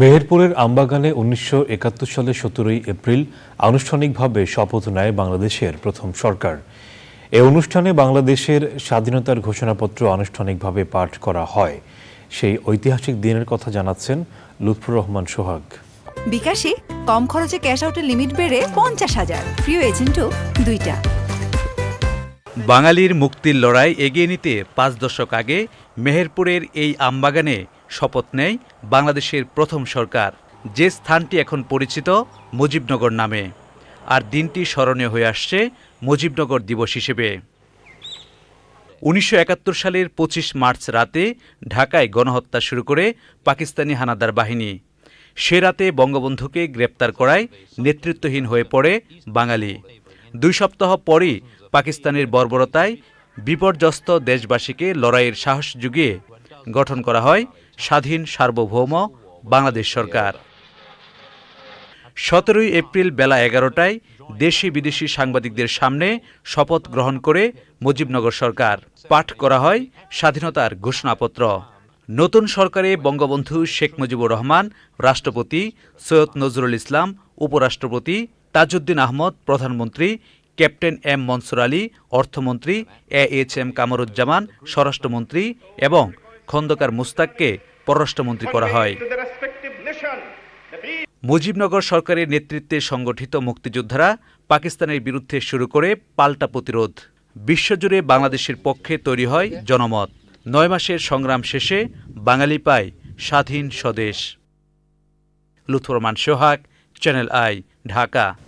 মেহেরপুরের আমবাগানে উনিশশো একাত্তর সালের সতেরোই এপ্রিল আনুষ্ঠানিকভাবে শপথ নেয় বাংলাদেশের প্রথম সরকার। এ অনুষ্ঠানে বাংলাদেশের স্বাধীনতার ঘোষণাপত্র আনুষ্ঠানিকভাবে পাঠ করা হয়। সেই ঐতিহাসিক দিনের কথা জানাচ্ছেন লুৎফুর রহমান সোহাগ। বিকাশে কম খরচে ক্যাশ আউটের লিমিট বেড়ে পঞ্চাশ হাজার। প্রিয় এজেন্টও দুইটা। বাঙালির মুক্তির লড়াই এগিয়ে নিতে পাঁচ দশক আগে মেহেরপুরের এই আমবাগানে শপথ নেয় বাংলাদেশের প্রথম সরকার। যে স্থানটি এখন পরিচিত মুজিবনগর নামে। আর দিনটি স্মরণীয় হয়ে আসছে মুজিবনগর দিবস হিসেবে। উনিশশো একাত্তর সালের পঁচিশ মার্চ রাতে ঢাকায় গণহত্যা শুরু করে পাকিস্তানি হানাদার বাহিনী। সে রাতে বঙ্গবন্ধুকে গ্রেপ্তার করায় নেতৃত্বহীন হয়ে পড়ে বাঙালি। দুই সপ্তাহ পরই পাকিস্তানের বর্বরতায় বিপর্যস্ত দেশবাসীকে লড়াইয়ের সাহস জুগিয়ে গঠন করা হয় স্বাধীন সার্বভৌম বাংলাদেশ সরকার। সতেরোই এপ্রিল বেলা এগারোটায় দেশি বিদেশি সাংবাদিকদের সামনে শপথ গ্রহণ করে মুজিবনগর সরকার। পাঠ করা হয় স্বাধীনতার ঘোষণাপত্র। নতুন সরকারে বঙ্গবন্ধু শেখ মুজিবুর রহমান, রাষ্ট্রপতি সৈয়দ নজরুল ইসলাম, উপরাষ্ট্রপতি তাজউদ্দিন আহমদ, প্রধানমন্ত্রী ক্যাপ্টেন এম মনসুর আলী, অর্থমন্ত্রী এ এইচ এম কামরুজ্জামান, স্বরাষ্ট্রমন্ত্রী এবং খন্দকার মুস্তাককে পররাষ্ট্রমন্ত্রী করা হয়। মুজিবনগর সরকারের নেতৃত্বে সংগঠিত মুক্তিযোদ্ধারা পাকিস্তানের বিরুদ্ধে শুরু করে পাল্টা প্রতিরোধ। বিশ্বজুড়ে বাংলাদেশের পক্ষে তৈরি হয় জনমত। নয় মাসের সংগ্রাম শেষে বাঙালি পায় স্বাধীন স্বদেশ। Luthurman Sohag, Channel I, Dhaka.